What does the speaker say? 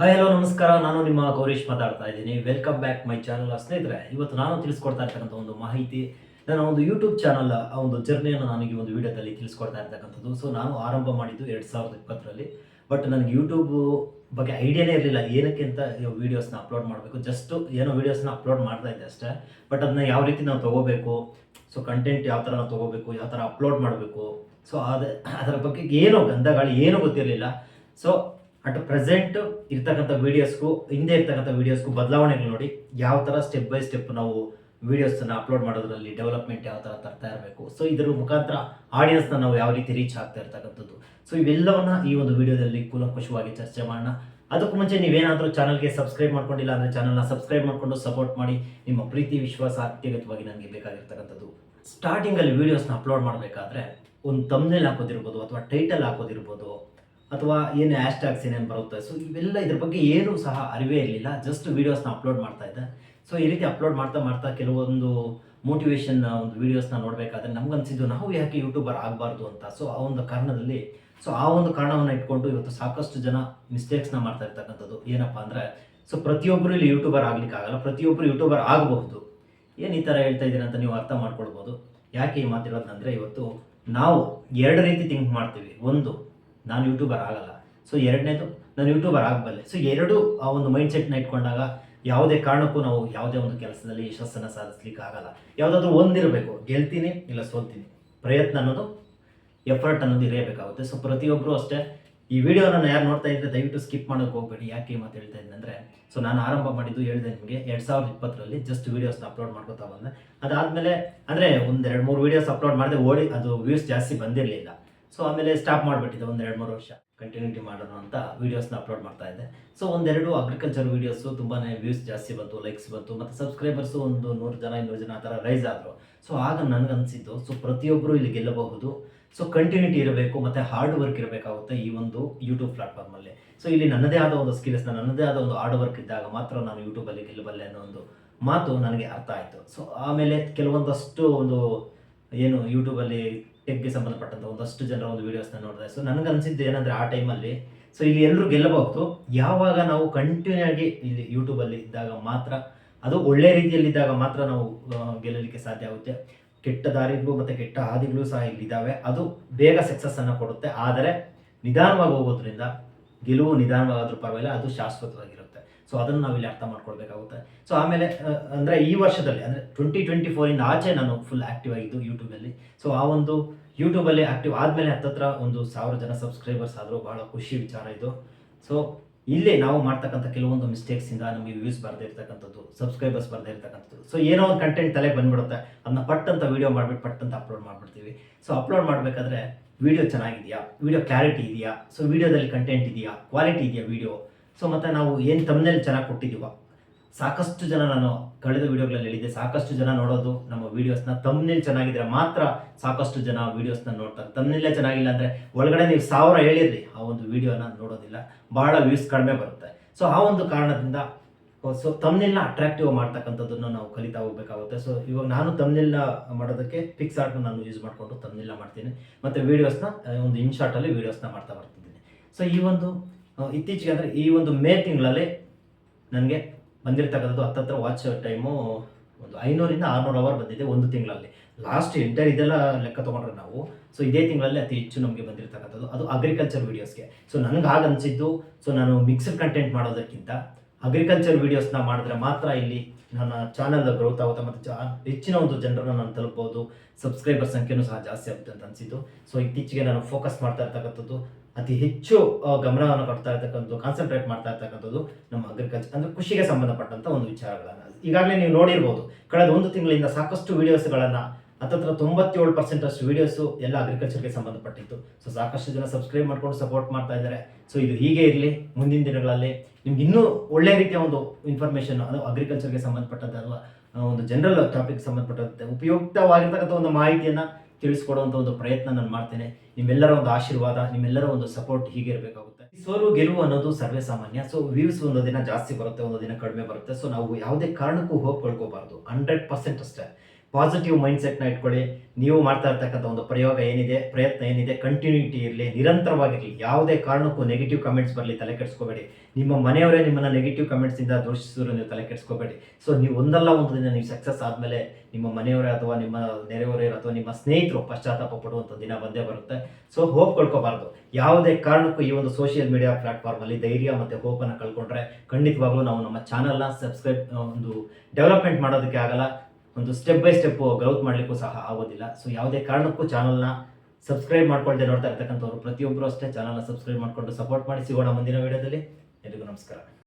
Hi hello ನಮಸ್ಕಾರ. ನಾನು ನಿಮ್ಮ ಗೌರೀಶ್ ಮಾತಾಡ್ತಾ ಇದ್ದೀನಿ. ವೆಲ್ಕಮ್ ಬ್ಯಾಕ್ ಮೈ ಚಾನಲ್ ಸ್ನೇಹಿತರೆ, ಇವತ್ತು ನಾನು ತಿಳಿಸ್ಕೊಡ್ತಾ ಇರ್ತಕ್ಕಂಥ ಒಂದು ಮಾಹಿತಿ, ನನ್ನ ಒಂದು ಯೂಟ್ಯೂಬ್ ಚಾನಲ್ ಆ ಒಂದು ಜರ್ನಿಯನ್ನು ನನಗೆ ಒಂದು ವಿಡಿಯೋದಲ್ಲಿ ತಿಳಿಸ್ಕೊಡ್ತಾ ಇರ್ತಕ್ಕಂಥದ್ದು. ಸೊ ನಾನು ಆರಂಭ ಮಾಡಿದ್ದು ಎರಡು ಸಾವಿರದ ಇಪ್ಪತ್ತರಲ್ಲಿ. ಬಟ್ ನನಗೆ ಯೂಟ್ಯೂಬ್ ಬಗ್ಗೆ ಐಡಿಯಾನೇ ಇರಲಿಲ್ಲ. ಏನಕ್ಕೆ ಅಂತ ವೀಡಿಯೋಸ್ನ ಅಪ್ಲೋಡ್ ಮಾಡಬೇಕು? ಜಸ್ಟ್ ಏನೋ ವೀಡಿಯೋಸ್ನ ಅಪ್ಲೋಡ್ ಮಾಡ್ತಾ ಇದ್ದೆ ಅಷ್ಟೇ. ಬಟ್ ಅದನ್ನ ಯಾವ ರೀತಿ ನಾವು ತೊಗೋಬೇಕು? ಸೊ ಕಂಟೆಂಟ್ ಯಾವ ಥರ ನಾವು ತೊಗೋಬೇಕು? ಯಾವ ಥರ ಅಪ್ಲೋಡ್ ಮಾಡಬೇಕು? ಸೊ ಅದ, ಅದರ ಬಗ್ಗೆ ಏನೋ ಗಂಧಗಾಳಿ ಏನೂ ಗೊತ್ತಿರಲಿಲ್ಲ. ಸೊ ಅಟ್ ಪ್ರೆಸೆಂಟ್ ಇರ್ತಕ್ಕಂಥ ವೀಡಿಯೋಸ್ಗೂ ಹಿಂದೆ ಇರ್ತಕ್ಕಂಥ ವೀಡಿಯೋಸ್ಗೂ ಬದಲಾವಣೆಗಳು ನೋಡಿ, ಯಾವ ಥರ ಸ್ಟೆಪ್ ಬೈ ಸ್ಟೆಪ್ ನಾವು ವೀಡಿಯೋಸನ್ನು ಅಪ್ಲೋಡ್ ಮಾಡೋದ್ರಲ್ಲಿ ಡೆವಲಪ್ಮೆಂಟ್ ಯಾವ ಥರ ತರ್ತಾ ಇರಬೇಕು. ಸೊ ಇದರ ಮುಖಾಂತರ ಆಡಿಯನ್ಸ್ನ ನಾವು ಯಾವ ರೀತಿ ರೀಚ್ ಆಗ್ತಾ ಇರ್ತಕ್ಕಂಥದ್ದು. ಸೊ ಇವೆಲ್ಲವನ್ನ ಈ ಒಂದು ವಿಡಿಯೋದಲ್ಲಿ ಕೂಲಂಕುಷವಾಗಿ ಚರ್ಚೆ ಮಾಡೋಣ. ಅದಕ್ಕೂ ಮುಂಚೆ ನೀವೇನಾದರೂ ಚಾನಲ್ಗೆ ಸಬ್ಸ್ಕ್ರೈಬ್ ಮಾಡ್ಕೊಂಡಿಲ್ಲ ಅಂದರೆ ಚಾನಲ್ನ ಸಬ್ಸ್ಕ್ರೈಬ್ ಮಾಡಿಕೊಂಡು ಸಪೋರ್ಟ್ ಮಾಡಿ. ನಿಮ್ಮ ಪ್ರೀತಿ, ವಿಶ್ವಾಸ ಅತ್ಯಗತವಾಗಿ ನನಗೆ ಬೇಕಾಗಿರ್ತಕ್ಕಂಥದ್ದು. ಸ್ಟಾರ್ಟಿಂಗಲ್ಲಿ ವೀಡಿಯೋಸ್ನ ಅಪ್ಲೋಡ್ ಮಾಡಬೇಕಾದ್ರೆ ಒಂದು ತಮ್ನೇಲ್ ಹಾಕೋದಿರ್ಬೋದು ಅಥವಾ ಟೈಟಲ್ ಹಾಕೋದಿರ್ಬೋದು. ಅಥವಾ ಏನು ಹ್ಯಾಶ್ ಟ್ಯಾಗ್ಸ್ ಏನೇನು ಬರುತ್ತೆ? ಸೊ ಇವೆಲ್ಲ ಇದ್ರ ಬಗ್ಗೆ ಏನೂ ಸಹ ಅರಿವೇ ಇರಲಿಲ್ಲ. ಜಸ್ಟ್ ವೀಡಿಯೋಸ್ನ ಅಪ್ಲೋಡ್ ಮಾಡ್ತಾ ಇದ್ದೆ. ಸೊ ಈ ರೀತಿ ಅಪ್ಲೋಡ್ ಮಾಡ್ತಾ ಮಾಡ್ತಾ ಕೆಲವೊಂದು ಮೋಟಿವೇಶನ್ ಒಂದು ವೀಡಿಯೋಸ್ನ ನೋಡಬೇಕಾದ್ರೆ ನಮ್ಗನ್ಸಿದ್ದು ನಾವು ಯಾಕೆ ಯೂಟ್ಯೂಬರ್ ಆಗಬಾರ್ದು ಅಂತ. ಸೊ ಆ ಒಂದು ಕಾರಣದಲ್ಲಿ ಸೊ ಆ ಒಂದು ಕಾರಣವನ್ನು ಇಟ್ಕೊಂಡು ಇವತ್ತು ಸಾಕಷ್ಟು ಜನ ಮಿಸ್ಟೇಕ್ಸ್ನ ಮಾಡ್ತಾ ಇರ್ತಕ್ಕಂಥದ್ದು ಏನಪ್ಪ ಅಂದರೆ ಸೊ ಪ್ರತಿಯೊಬ್ಬರು ಇಲ್ಲಿ ಯೂಟ್ಯೂಬರ್ ಆಗಲಿಕ್ಕೆ ಆಗಲ್ಲ. ಪ್ರತಿಯೊಬ್ಬರು ಯೂಟ್ಯೂಬರ್ ಆಗಬಹುದು. ಏನು ಈ ಥರ ಹೇಳ್ತಾ ಇದ್ದೀನಿ ಅಂತ ನೀವು ಅರ್ಥ ಮಾಡ್ಕೊಳ್ಬೋದು. ಯಾಕೆ ಈ ಮಾತಿರೋದಂದರೆ ಇವತ್ತು ನಾವು ಎರಡು ರೀತಿ ಥಿಂಕ್ ಮಾಡ್ತೀವಿ. ಒಂದು ನಾನು ಯೂಟ್ಯೂಬರ್ ಆಗಲ್ಲ. ಸೊ ಎರಡನೇದು, ನಾನು ಯೂಟ್ಯೂಬರ್ ಆಗಬಲ್ಲೆ. ಸೊ ಎರಡು ಆ ಒಂದು ಮೈಂಡ್ ಸೆಟ್ನ ಇಟ್ಕೊಂಡಾಗ ಯಾವುದೇ ಕಾರಣಕ್ಕೂ ನಾವು ಯಾವುದೇ ಒಂದು ಕೆಲಸದಲ್ಲಿ ಯಶಸ್ಸನ್ನು ಸಾಧಿಸ್ಲಿಕ್ಕೆ ಆಗಲ್ಲ ಯಾವುದಾದ್ರೂ ಒಂದಿರಬೇಕು, ಗೆಲ್ತೀನಿ ಇಲ್ಲ ಸೋಲ್ತೀನಿ. ಪ್ರಯತ್ನ ಅನ್ನೋದು ಎಫರ್ಟ್ ಅನ್ನೋದು ಇರಬೇಕಾಗುತ್ತೆ ಸೊ ಪ್ರತಿಯೊಬ್ಬರು ಅಷ್ಟೇ, ಈ ವಿಡಿಯೋನ ಯಾರು ನೋಡ್ತಾ ಇದ್ರೆ ದಯವಿಟ್ಟು ಸ್ಕಿಪ್ ಮಾಡೋಕೆ ಹೋಗಬೇಡಿ. ಯಾಕೆ ಮತ್ತೆ ಮಾತು ಹೇಳ್ತಾ ಇದ್ದೀನಿ ಅಂದರೆ ಸೊ ನಾನು ಆರಂಭ ಮಾಡಿದ್ದು ಹೇಳಿದೆ ನಿಮಗೆ, ಎರಡು ಸಾವಿರದ ಇಪ್ಪತ್ತರಲ್ಲಿ ಜಸ್ಟ್ ವೀಡಿಯೋಸ್ನ ಅಪ್ಲೋಡ್ ಮಾಡ್ಕೋತಾ ಬಂದೆ. ಅದಾದಮೇಲೆ, ಅಂದರೆ ಒಂದು ಎರಡು ಮೂರು ವೀಡಿಯೋಸ್ ಅಪ್ಲೋಡ್ ಮಾಡಿದೆ ಓಡಿ, ಅದು ವ್ಯೂಸ್ ಜಾಸ್ತಿ ಬಂದಿರಲಿಲ್ಲ. ಸೊ ಆಮೇಲೆ ಸ್ಟಾಪ್ ಮಾಡಿಬಿಟ್ಟಿದೆ. ಒಂದು ಎರಡು ಮೂರು ವರ್ಷ ಕಂಟಿನ್ಯೂಟಿ ಮಾಡೋಣ ಅಂತ ವೀಡಿಯೋಸ್ನ ಅಪ್ಲೋಡ್ ಮಾಡ್ತಾ ಇದ್ದೆ. ಸೊ ಒಂದೆರಡು ಅಗ್ರಿಕಲ್ಚರ್ ವೀಡಿಯೋಸು ತುಂಬಾ ವ್ಯೂಸ್ ಜಾಸ್ತಿ ಬಂತು ಲೈಕ್ಸ್ ಬಂತು, ಮತ್ತು ಸಬ್ಸ್ಕ್ರೈಬರ್ಸು ಒಂದು ನೂರು ಜನ, ಇನ್ನೂರು ಜನ ಆ ಥರ ರೈಸ್ ಆದರು. ಸೊ ಆಗ ನನಗನ್ಸಿದ್ದು ಸೊ ಪ್ರತಿಯೊಬ್ಬರು ಇಲ್ಲಿ ಗೆಲ್ಲಬಹುದು. ಸೊ ಕಂಟಿನ್ಯೂಟಿ ಇರಬೇಕು, ಮತ್ತು ಹಾರ್ಡ್ ವರ್ಕ್ ಇರಬೇಕಾಗುತ್ತೆ ಈ ಒಂದು ಯೂಟ್ಯೂಬ್ ಪ್ಲಾಟ್ಫಾರ್ಮಲ್ಲಿ ಸೊ ಇಲ್ಲಿ ನನ್ನದೇ ಆದ ಒಂದು ಸ್ಕಿಲ್ಸ್ನ ನನ್ನದೇ ಆದ ಒಂದು ಹಾರ್ಡ್ ವರ್ಕ್ ಇದ್ದಾಗ ಮಾತ್ರ ನಾನು ಯೂಟ್ಯೂಬಲ್ಲಿ ಗೆಲ್ಲಬಲ್ಲೆ ಅನ್ನೋ ಒಂದು ಮಾತು ನನಗೆ ಅರ್ಥ ಆಯಿತು. ಸೊ ಆಮೇಲೆ ಕೆಲವೊಂದಷ್ಟು ಒಂದು ಏನು ಯೂಟ್ಯೂಬಲ್ಲಿ ಟೆಕ್ಗೆ ಸಂಬಂಧಪಟ್ಟಂಥ ಒಂದಷ್ಟು ಜನರ ಒಂದು ವೀಡಿಯೋಸ್ನ ನೋಡಿದೆ. ಸೊ ನನಗೆ ಅನಿಸಿದ್ದು ಏನಂದರೆ ಆ ಟೈಮಲ್ಲಿ ಸೊ ಇಲ್ಲಿ ಎಲ್ಲರೂ ಗೆಲ್ಲಬಹುದು. ಯಾವಾಗ ನಾವು ಕಂಟಿನ್ಯೂ ಆಗಿ ಇಲ್ಲಿ ಯೂಟ್ಯೂಬಲ್ಲಿ ಇದ್ದಾಗ ಮಾತ್ರ, ಅದು ಒಳ್ಳೆ ರೀತಿಯಲ್ಲಿ ಇದ್ದಾಗ ಮಾತ್ರ ನಾವು ಗೆಲ್ಲಲಿಕ್ಕೆ ಸಾಧ್ಯ ಆಗುತ್ತೆ. ಕೆಟ್ಟ ದಾರಿಗಳು ಮತ್ತು ಕೆಟ್ಟ ಹಾದಿಗಳು ಸಹ ಇಲ್ಲಿದ್ದಾವೆ ಅದು ಬೇಗ ಸಕ್ಸಸ್ ಅನ್ನು ಕೊಡುತ್ತೆ. ಆದರೆ, ನಿಧಾನವಾಗಿ ಹೋಗೋದ್ರಿಂದ, ಗೆಲುವು ನಿಧಾನವಾಗಾದ್ರೂ ಪರವಾಗಿಲ್ಲ, ಅದು ಶಾಶ್ವತವಾಗಿರುತ್ತೆ. ಸೊ ಅದನ್ನು ನಾವು ಇಲ್ಲಿ ಅರ್ಥ ಮಾಡ್ಕೊಳ್ಬೇಕಾಗುತ್ತೆ. ಸೊ ಆಮೇಲೆ ಅಂದರೆ ಈ ವರ್ಷದಲ್ಲಿ, ಅಂದರೆ ಟ್ವೆಂಟಿ ಟ್ವೆಂಟಿ ಫೋರಿಂದ ಆಚೆ ನಾನು ಫುಲ್ ಆ್ಯಕ್ಟಿವ್ ಆಗಿದ್ದು ಯೂಟ್ಯೂಬಲ್ಲಿ ಸೊ ಆ ಒಂದು ಯೂಟ್ಯೂಬಲ್ಲಿ ಆ್ಯಕ್ಟಿವ್ ಆದಮೇಲೆ ಹತ್ತತ್ರ ಒಂದು ಸಾವಿರ ಜನ ಸಬ್ಸ್ಕ್ರೈಬರ್ಸ್ ಆದರೂ ಭಾಳ ಖುಷಿ ವಿಚಾರ ಇದು. ಸೊ ಇಲ್ಲಿ ನಾವು ಮಾಡ್ತಕ್ಕಂಥ ಕೆಲವೊಂದು ಮಿಸ್ಟೇಕ್ಸಿಂದ ನಮಗೆ ವ್ಯೂಸ್ ಬರದೇ ಇರ್ತಕ್ಕಂಥದ್ದು ಸಬ್ಸ್ಕ್ರೈಬರ್ಸ್ ಬರದೇ ಇರ್ತಕ್ಕಂಥದ್ದು. ಸೊ ಏನೋ ಒಂದು ಕಂಟೆಂಟ್ ತಲೆಗೆ ಬಂದ್ಬಿಡುತ್ತೆ. ಅದನ್ನ ಪಟ್ ಅಂತ ವೀಡಿಯೋ ಮಾಡ್ಬಿಟ್ಟು ಪಟ್ ಅಂತ ಅಪ್ಲೋಡ್ ಮಾಡಿಬಿಡ್ತೀವಿ. ಸೊ ಅಪ್ಲೋಡ್ ಮಾಡಬೇಕಾದ್ರೆ ವೀಡಿಯೋ ಚೆನ್ನಾಗಿದೆಯಾ? ವೀಡಿಯೋ ಕ್ಲಾರಿಟಿ ಇದೆಯಾ? ಸೊ ವಿಡಿಯೋದಲ್ಲಿ ಕಂಟೆಂಟ್ ಇದೆಯಾ? ಕ್ವಾಲಿಟಿ ಇದೆಯಾ ವಿಡಿಯೋ ಸೊ ಮತ್ತು ನಾವು ಏನು ತಮ್ಮನೇಲಿ ಚೆನ್ನಾಗಿ ಕೊಟ್ಟಿದ್ದೀವೋ, ಸಾಕಷ್ಟು ಜನ ನಾನು ಕಳೆದ ವಿಡಿಯೋಗಳಲ್ಲಿ ಹೇಳಿದ್ದೆ, ಸಾಕಷ್ಟು ಜನ ನೋಡೋದು ನಮ್ಮ ವೀಡಿಯೋಸ್ನ ತಮ್ಮನೇಲಿ ಚೆನ್ನಾಗಿದ್ರೆ ಮಾತ್ರ ಸಾಕಷ್ಟು ಜನ ವೀಡಿಯೋಸ್ನ ನೋಡ್ತಾರೆ. ತಮ್ಮನೇಲೇ ಚೆನ್ನಾಗಿಲ್ಲ ಅಂದರೆ ಒಳಗಡೆ ನೀವು ಸಾವಿರ ಹೇಳಿರ್ರಿ, ಆ ಒಂದು ವಿಡಿಯೋನ ನೋಡೋದಿಲ್ಲ. ಭಾಳ ವ್ಯೂಸ್ ಕಡಿಮೆ ಬರುತ್ತೆ. ಸೊ ಆ ಒಂದು ಕಾರಣದಿಂದ ಸೊ ತಮ್ಮನೆಲ್ಲ ಅಟ್ರಾಕ್ಟಿವ್ ಮಾಡ್ತಕ್ಕಂಥದ್ದನ್ನು ನಾವು ಕಲಿತಾ ಹೋಗ್ಬೇಕಾಗುತ್ತೆ. ಸೊ ಇವಾಗ ನಾನು ತಮ್ಮನೆಲ್ಲ ಮಾಡೋದಕ್ಕೆ ಪಿಕ್ಸ್ ಆರ್ಟ್ನ ನಾನು ಯೂಸ್ ಮಾಡಿಕೊಂಡು ತಮ್ಮನೆಲ್ಲ ಮಾಡ್ತೀನಿ. ಮತ್ತು ವೀಡಿಯೋಸ್ನ ಒಂದು ಇನ್ ಶಾರ್ಟಲ್ಲಿ ವೀಡಿಯೋಸ್ನ ಮಾಡ್ತಾ ಬರ್ತಿದ್ದೀನಿ. ಸೊ ಈ ಒಂದು ಇತ್ತೀಚೆಗೆ ಅಂದರೆ ಈ ಒಂದು ಮೇ ತಿಂಗಳಲ್ಲಿ ನನಗೆ ಬಂದಿರತಕ್ಕಂಥದ್ದು ಹತ್ತತ್ರ ವಾಚ್ ಟೈಮು ಒಂದು ಐನೂರಿಂದ ಆರುನೂರು ಅವರ್ ಬಂದಿದೆ ಒಂದು ತಿಂಗಳಲ್ಲಿ. ಲಾಸ್ಟ್ ಎಂಟರ್ ಇದೆಲ್ಲ ಲೆಕ್ಕ ತೊಗೊಂಡ್ರೆ ನಾವು ಸೊ ಇದೇ ತಿಂಗಳಲ್ಲಿ ಅತಿ ಹೆಚ್ಚು ನಮಗೆ ಬಂದಿರತಕ್ಕಂಥದ್ದು. ಅದು ಅಗ್ರಿಕಲ್ಚರ್ ವೀಡಿಯೋಸ್ಗೆ ಸೊ ನನಗೆ ಹಾಗೆ ಅನಿಸಿದ್ದು ಸೊ ನಾನು ಮಿಕ್ಸ್ಡ್ ಕಂಟೆಂಟ್ ಮಾಡೋದಕ್ಕಿಂತ ಅಗ್ರಿಕಲ್ಚರ್ ವೀಡಿಯೋಸ್ನ ಮಾಡಿದ್ರೆ ಮಾತ್ರ ಇಲ್ಲಿ ನನ್ನ ಚಾನಲ್ ಗ್ರೋತ್ ಆಗುತ್ತೆ ಮತ್ತು ಚಾ ಹೆಚ್ಚಿನ ಒಂದು ಜನರನ್ನು ನಾನು ತಲುಪಬಹುದು ಸಬ್ಸ್ಕ್ರೈಬರ್ ಸಂಖ್ಯೆನೂ ಸಹ ಜಾಸ್ತಿ ಆಗುತ್ತೆ ಅಂತ ಅನಿಸಿದ್ದು. ಸೊ ಇತ್ತೀಚೆಗೆ ನಾನು ಫೋಕಸ್ ಮಾಡ್ತಾ ಇರ್ತಕ್ಕಂಥದ್ದು ಅತಿ ಹೆಚ್ಚು ಗಮನವನ್ನು ಕೊಡ್ತಾ ಇರ್ತಕ್ಕಂಥದ್ದು ಕಾನ್ಸಂಟ್ರೇಟ್ ಮಾಡ್ತಾ ಇರ್ತಕ್ಕಂಥದ್ದು ನಮ್ಮ ಅಗ್ರಿಕಲ್ಚರ್ ಅಂದರೆ ಕೃಷಿಗೆ ಸಂಬಂಧಪಟ್ಟಂಥ ಒಂದು ವಿಚಾರಗಳನ್ನು. ಈಗಾಗಲೇ ನೀವು ನೋಡಿರ್ಬೋದು, ಕಳೆದ ಒಂದು ತಿಂಗಳಿಂದ ಸಾಕಷ್ಟು ವೀಡಿಯೋಸ್ಗಳನ್ನು ಹತ್ತತ್ರ ತೊಂಬತ್ತೇಳು ಪರ್ಸೆಂಟ್ ಅಷ್ಟು ವೀಡಿಯೋಸು ಎಲ್ಲ ಅಗ್ರಿಕಲ್ಚರ್ಗೆ ಸಂಬಂಧಪಟ್ಟಿತ್ತು. ಸೊ ಸಾಕಷ್ಟು ಜನ ಸಬ್ಸ್ಕ್ರೈಬ್ ಮಾಡ್ಕೊಂಡು ಸಪೋರ್ಟ್ ಮಾಡ್ತಾ ಇದ್ದಾರೆ. ಸೊ ಇದು ಹೀಗೆ ಇರಲಿ, ಮುಂದಿನ ದಿನಗಳಲ್ಲಿ ನಿಮ್ಗೆ ಇನ್ನೂ ಒಳ್ಳೆ ರೀತಿಯ ಒಂದು ಇನ್ಫಾರ್ಮೇಷನ್ ಅದು ಅಗ್ರಿಕಲ್ಚರ್ಗೆ ಸಂಬಂಧಪಟ್ಟಂತೆ ಅಥವಾ ಒಂದು ಜನರಲ್ ಟಾಪಿಕ್ ಸಂಬಂಧಪಟ್ಟಂತೆ ಉಪಯುಕ್ತವಾಗಿರ್ತಕ್ಕಂಥ ಒಂದು ಮಾಹಿತಿಯನ್ನು ತಿಳಿಸ್ಕೊಡುವಂಥ ಒಂದು ಪ್ರಯತ್ನ ನಾನು ಮಾಡ್ತೇನೆ. ನಿಮ್ಮೆಲ್ಲರ ಒಂದು ಆಶೀರ್ವಾದ, ನಿಮ್ಮೆಲ್ಲರ ಒಂದು ಸಪೋರ್ಟ್ ಹೀಗೆ ಇರಬೇಕಾಗುತ್ತೆ. ಸೋಲು, ಗೆಲುವು ಅನ್ನೋದು ಸರ್ವೇ ಸಾಮಾನ್ಯ ಸೊ ವ್ಯೂಸ್ ಒಂದು ದಿನ ಜಾಸ್ತಿ ಬರುತ್ತೆ ಒಂದು ದಿನ ಕಡಿಮೆ ಬರುತ್ತೆ. ಸೊ ನಾವು ಯಾವುದೇ ಕಾರಣಕ್ಕೂ ಹೋಪ್ ಕಳ್ಕೋಬಾರ್ದು ಹಂಡ್ರೆಡ್ ಪರ್ಸೆಂಟ್ ಅಷ್ಟೇ. ಪಾಸಿಟಿವ್ ಮೈಂಡ್ಸೆಟ್ನ ಇಟ್ಕೊಳ್ಳಿ. ನೀವು ಮಾಡ್ತಾ ಇರ್ತಕ್ಕಂಥ ಒಂದು ಪ್ರಯೋಗ ಏನಿದೆ, ಪ್ರಯತ್ನ ಏನಿದೆ ಕಂಟಿನ್ಯೂಟಿ ಇರಲಿ, ನಿರಂತರವಾಗಿರಲಿ, ಯಾವುದೇ ಕಾರಣಕ್ಕೂ ನೆಗೆಟಿವ್ ಕಮೆಂಟ್ಸ್ ಬರಲಿ, ತಲೆ ಕೆಡಿಸ್ಕೋಬೇಡಿ. ನಿಮ್ಮ ಮನೆಯವರೇ ನಿಮ್ಮನ್ನು ನೆಗೆಟಿವ್ ಕಮೆಂಟ್ಸಿಂದ ದೂಷಿಸಿದ್ರು, ನೀವು ತಲೆ ಕೆಡಿಸ್ಕೋಬೇಡಿ. ಸೊ ನೀವು ಒಂದಲ್ಲ ಒಂದು ದಿನ ನೀವು ಸಕ್ಸಸ್ ಆದಮೇಲೆ ನಿಮ್ಮ ಮನೆಯವರೇ ಅಥವಾ ನಿಮ್ಮ ನೆರೆಯವರೇ ಅಥವಾ ನಿಮ್ಮ ಸ್ನೇಹಿತರು ಪಶ್ಚಾತ್ತಾಪ ಪಡುವಂಥ ದಿನ ಬಂದೇ ಬರುತ್ತೆ. ಸೊ ಹೋಪ್ ಕಳ್ಕೋಬಾರ್ದು. ಯಾವುದೇ ಕಾರಣಕ್ಕೂ ಈ ಒಂದು ಸೋಷಿಯಲ್ ಮೀಡಿಯಾ ಪ್ಲಾಟ್ಫಾರ್ಮಲ್ಲಿ ಧೈರ್ಯ ಮತ್ತು ಹೋಪನ್ನು ಕಳ್ಕೊಂಡ್ರೆ ಖಂಡಿತವಾಗ್ಲೂ ನಾವು ನಮ್ಮ ಚಾನಲ್ನ ಸಬ್ಸ್ಕ್ರೈಬ್ ಒಂದು ಡೆವಲಪ್ಮೆಂಟ್ ಮಾಡೋದಕ್ಕೆ ಆಗಲ್ಲ. ಒಂದು ಸ್ಟೆಪ್ ಬೈ ಸ್ಟೆಪ್ ಗ್ರೌತ್ ಮಾಡಲಿಕ್ಕೂ ಸಹ ಆಗೋದಿಲ್ಲ. ಸೊ ಯಾವುದೇ ಕಾರಣಕ್ಕೂ ಚಾನಲ್ನ ಸಬ್ಸ್ಕ್ರೈಬ್ ಮಾಡ್ಕೊಳ್ದೆ ನೋಡ್ತಾ ಇರ್ತಕ್ಕಂಥವ್ರು ಪ್ರತಿಯೊಬ್ಬರು ಅಷ್ಟೇ ಚಾನಲ್ನ ಸಬ್ಸ್ಕ್ರೈಬ್ ಮಾಡಿಕೊಂಡು ಸಪೋರ್ಟ್ ಮಾಡಿ ಸಿಗೋಣ ಮುಂದಿನ ವಿಡಿಯೋದಲ್ಲಿ. ಎಲ್ರಿಗೂ ನಮಸ್ಕಾರ.